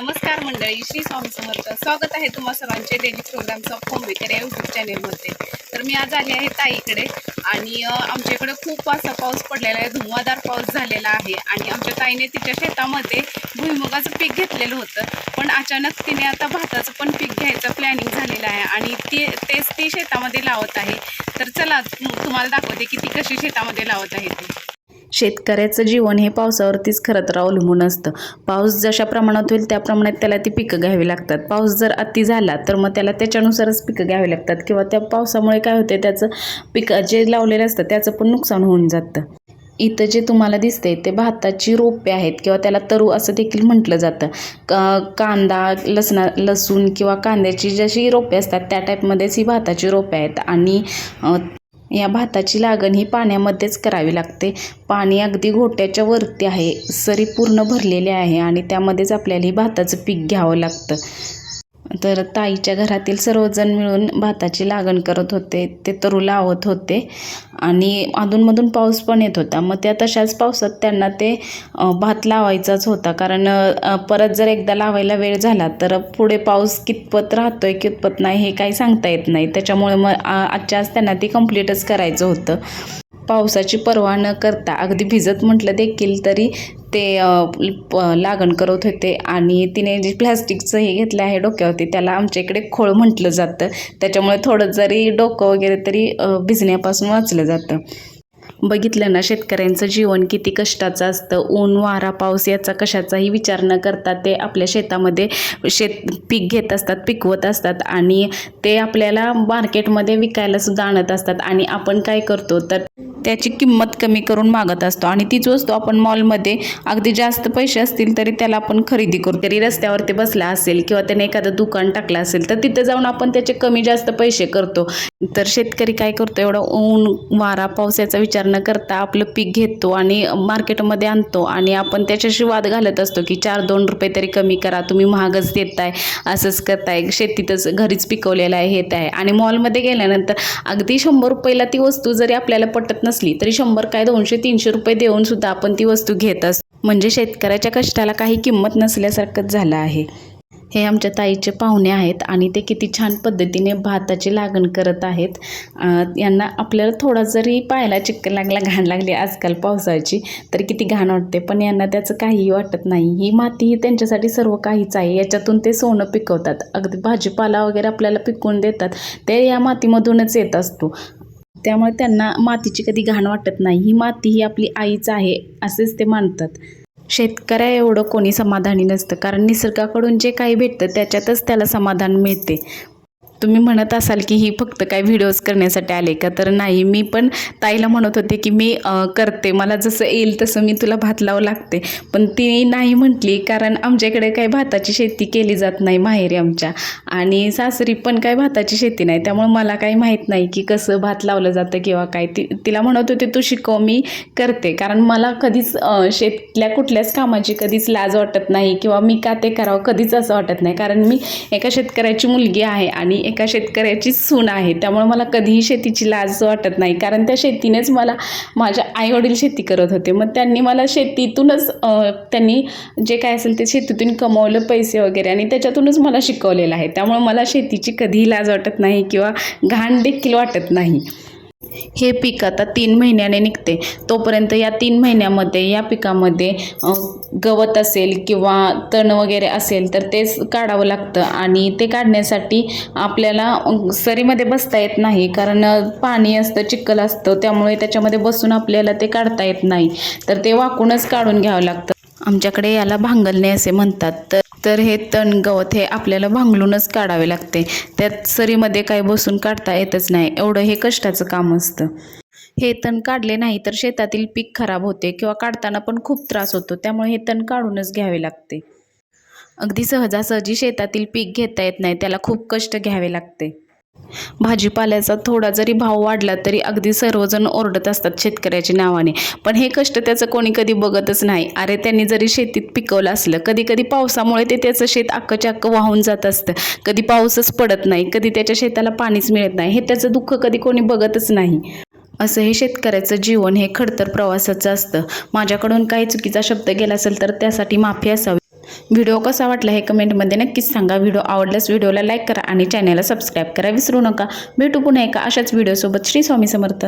नमस्कार मंडळी श्री स्वामी समर्थ. स्वागत आहे तुम्हा सर्वांचे डेली प्रोग्राम्स ऑफ होम या यूट्यूब चॅनेलमध्ये तर मी आज आली आहे ताईकडे आणि अ, आमच्या इकडे खूप असा पाऊस पडलेला आहे धुवाधार पाऊस झालेला आहे आणि आमच्या ताईने तिच्या शेतामध्ये भुईमुगाचं पीक घेतलेलं होतं. पण अचानक तिने आता भाताचं पण पीक घ्यायचं प्लॅनिंग झालेलं आहे आणि ते तेच ती शेतामध्ये लावत आहे. तर चला तुम्हाला दाखवते की ती कशी शेतामध्ये लावत आहे ती. शेतकऱ्याचं जीवन हे पावसावरतीच खरं तर अवलंबून असतं. पाऊस जशा प्रमाणात होईल त्या प्रमाणात त्याला ती पिकं घ्यावी लागतात. पाऊस जर अति झाला तर मग त्याला त्याच्यानुसारच पिकं घ्यावी लागतात किंवा त्या पावसामुळे काय होते त्याचं पिकं जे लावलेलं असतं त्याचं पण नुकसान होऊन जातं. इथं जे तुम्हाला दिसते ते भाताची रोपे आहेत किंवा त्याला तरू असं देखील म्हटलं जातं. क कांदा लसणा लसूण किंवा कांद्याची जशी रोपे असतात त्या टाईपमध्येच ही भाताची रोपे आहेत. आणि या भाताची लागण ही पाण्यामध्येच करावी लागते. पाणी अगदी घोट्याच्या वरती आहे सरी पूर्ण भरलेली आहे आणि त्यामध्येच आपल्याला ही भाताचं पीक घ्यावं लागतं. तर ताईच्या घरातील सर्वजण मिळून भाताची लागण करत होते. ते तरू लावत होते आणि अधूनमधून पाऊस पण येत होता. मग त्या तशाच पावसात त्यांना ते भात लावायचाच होता. कारण परत जर एकदा लावायला वेळ झाला तर पुढे पाऊस कितपत राहतो आहे कितपत नाही हे काही सांगता येत नाही. त्याच्यामुळे मग आ- आजच्या आज त्यांना ते कम्प्लीटच करायचं होतं. पावसाची पर्वा न करता अगदी भिजत म्हटलं देखील तरी ते लागण करत होते आणि तिने जे प्लॅस्टिकचं हे घेतलं आहे डोक्यावरती त्याला आमच्या इकडे खोळ म्हटलं जातं. त्याच्यामुळे थोडं जरी डोकं वगैरे तरी भिजण्यापासून वाचलं जातं. बघितलं ना शेतकऱ्यांचं जीवन किती कष्टाचं असतं. ऊन वारा पाऊस याचा कशाचाही विचार न करता ते आपल्या शेतामध्ये शेत पीक घेत असतात पिकवत असतात आणि ते आपल्याला मार्केटमध्ये विकायला सुद्धा आणत असतात. आणि आपण काय करतो तर त्याची किंमत कमी करून मागत असतो. आणि तीच वस्तू आपण मॉलमध्ये अगदी जास्त पैसे असतील तरी त्याला आपण खरेदी करू तरी रस्त्यावरती बसला असेल किंवा त्याने एखादं दुकान टाकलं असेल तर तिथं जाऊन आपण त्याचे कमी जास्त पैसे करतो. तर शेतकरी काय करतो एवढा ऊन वारा पाऊस याचा विचार न करता आपलं पीक घेतो आणि मार्केटमध्ये आणतो. आणि आपण त्याच्याशी वाद घालत असतो की चार दोन रुपये तरी कमी करा तुम्ही महागच देताय असंच करताय शेतीतच घरीच पिकवलेलं आहे हे आहे आणि मॉलमध्ये गेल्यानंतर अगदी शंभर रुपयाला ती वस्तू जरी आपल्याला पटत नसली तरी शंभर काय दोनशे तीनशे रुपये देऊन सुद्धा आपण ती वस्तू घेत असतो. म्हणजे शेतकऱ्याच्या कष्टाला काही किंमत नसल्यासारखंच झालं आहे. हे आमच्या ताईचे पाहुणे आहेत आणि ते किती छान पद्धतीने भाताची लागण करत आहेत. यांना आपल्याला थोडा जरी पाहायला चिक्कल लागला घाण लागली आजकाल पावसाची तर किती घाण वाटते. पण यांना त्याचं काहीही वाटत नाही. ही माती ही त्यांच्यासाठी सर्व काहीच आहे. याच्यातून ते सोनं पिकवतात. अगदी भाजीपाला वगैरे आपल्याला पिकवून देतात. ते या मातीमधूनच येत असतो. त्यामुळे त्यांना मातीची कधी घाण वाटत नाही. ही माती ही आपली आईच आहे असेच ते मानतात. शेतकऱ्या एवढं कोणी समाधानी नसतं. कारण निसर्गाकडून जे काही भेटतं त्याच्यातच त्याला समाधान मिळते. तुम्ही म्हणत असाल की ही फक्त काय व्हिडिओज करण्यासाठी आले का? तर नाही मी पण ताईला म्हणत होते की मी करते. मला जसं येईल तसं मी तुला भात लावं लागते. पण ती नाही म्हटली कारण आमच्याकडे काय भाताची शेती केली जात नाही माहेरी आमच्या. आणि सासरी पण काय भाताची शेती नाही. त्यामुळे मला काही माहीत नाही की कसं भात लावलं जातं किंवा काय. ती तिला म्हणत होते तू शिकव मी करते. कारण मला कधीच शेतल्या कुठल्याच कामाची कधीच लाज वाटत नाही किंवा मी का ते करावं कधीच असं वाटत नाही. कारण मी एका शेतकऱ्याची मुलगी आहे आणि एका शेतकऱ्याची सून आहे. त्यामुळे मला कधीही शेतीची लाज वाटत नाही. कारण त्या शेतीनेच मला माझ्या आईवडील शेती करत होते. मग त्यांनी मला शेतीतूनच त्यांनी जे काय असेल ते शेतीतून कमवलं पैसे वगैरे. आणि त्याच्यातूनच मला शिकवलेलं आहे. त्यामुळे मला शेतीची कधीही लाज वाटत नाही किंवा घाण देखील वाटत नाही. हे पीक आता तीन महिन्याने निघते. तोपर्यंत या तीन महिन्यामध्ये या पिकामध्ये गवत असेल किंवा तण वगैरे असेल तर तेच काढावं लागतं. आणि ते काढण्यासाठी आपल्याला सरीमध्ये बसता येत नाही. कारण पाणी असतं चिखल असतं. त्यामुळे त्याच्यामध्ये बसून आपल्याला ते काढता येत नाही. तर ते वाकूनच काढून घ्यावं लागतं. आमच्याकडे याला भांगलणे असे म्हणतात. तर तर हे तण गवत हे आपल्याला भांगलूनच काढावे लागते. त्यात सरीमध्ये काही बसून काढता येतच नाही. एवढं हे कष्टाचं काम असतं. हे तण काढले नाही तर शेतातील पीक खराब होते किंवा काढताना पण खूप त्रास होतो. त्यामुळे हे तण काढूनच घ्यावे लागते. अगदी सहजासहजी शेतातील पीक घेता येत नाही. त्याला खूप कष्ट घ्यावे लागते. भाजीपाल्याचा थोडा जरी भाव वाढला तरी अगदी सर्वजण ओरडत असतात शेतकऱ्याच्या नावाने. पण हे कष्ट त्याचं कोणी कधी बघतच नाही. अरे त्यांनी जरी शेतीत पिकवलं असलं कधी कधी पावसामुळे ते त्याचं शेत अक्कच्या अक्क वाहून जात असतं. कधी पाऊसच पडत नाही कधी त्याच्या शेताला पाणीच मिळत नाही. हे त्याचं दुःख कधी कोणी बघतच नाही. असं हे शेतकऱ्याचं जीवन हे खडतर प्रवासाचं असतं. माझ्याकडून काही चुकीचा शब्द गेला असेल तर त्यासाठी माफी असावी. व्हिडिओ कसा वाटला हे कमेंटमध्ये नक्कीच सांगा. व्हिडिओ आवडल्यास व्हिडिओला लाईक करा आणि चॅनलला सबस्क्राईब करा. विसरू नका. भेटू पुन्हा एका अशाच व्हिडिओसोबत श्री स्वामी समर्थ.